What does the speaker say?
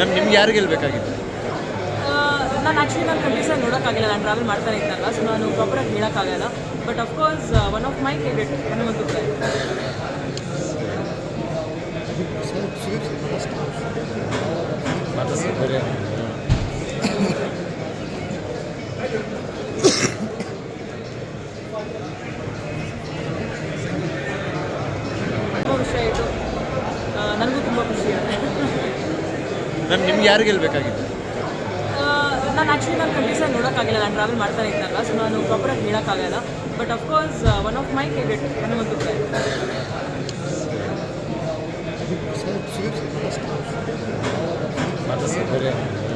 Ma'am ನಿಮ್ಗೆ ಯಾರು ಗೆಲ್ಲಬೇಕಾಗಿತ್ತು ನಾನು ಆ್ಯಕ್ಚುಲಿ ನಾನು ಆಗಿ ನೋಡೋಕ್ಕಾಗಿಲ್ಲ ನಾನು ಟ್ರಾವೆಲ್ ಮಾಡ್ತಾನೆ ಇದ್ದಾಗ ಸೊ ನಾನು ಪ್ರಾಪರಾಗಿ ಹೇಳೋಕ್ಕಾಗಲ್ಲ. But of course one of my favourite Hanumanthu ಖುಷಿ ಆಯಿತು. ನನಗೂ ತುಂಬ ಖುಷಿ ಮ್ಯಾಮ್ ನಿಮ್ಗೆ ಯಾರು ಗೆಲ್ಬೇಕಾಗಿತ್ತು ನಾನು ಆ್ಯಕ್ಚುಲಿ ನಾನು ಆಗಿ ನೋಡೋಕ್ಕಾಗಿಲ್ಲ ನಾನು ಟ್ರಾವೆಲ್ ಮಾಡ್ತಾನೆ ಇದ್ದಾಗ ಸೊ ನಾನು ಪ್ರಾಪರಾಗಿ ಹೇಳೋಕ್ಕಾಗಲ್ಲ. But of course one of my favourite Hanumanthu ಒಂದು ಮತ್ತೆ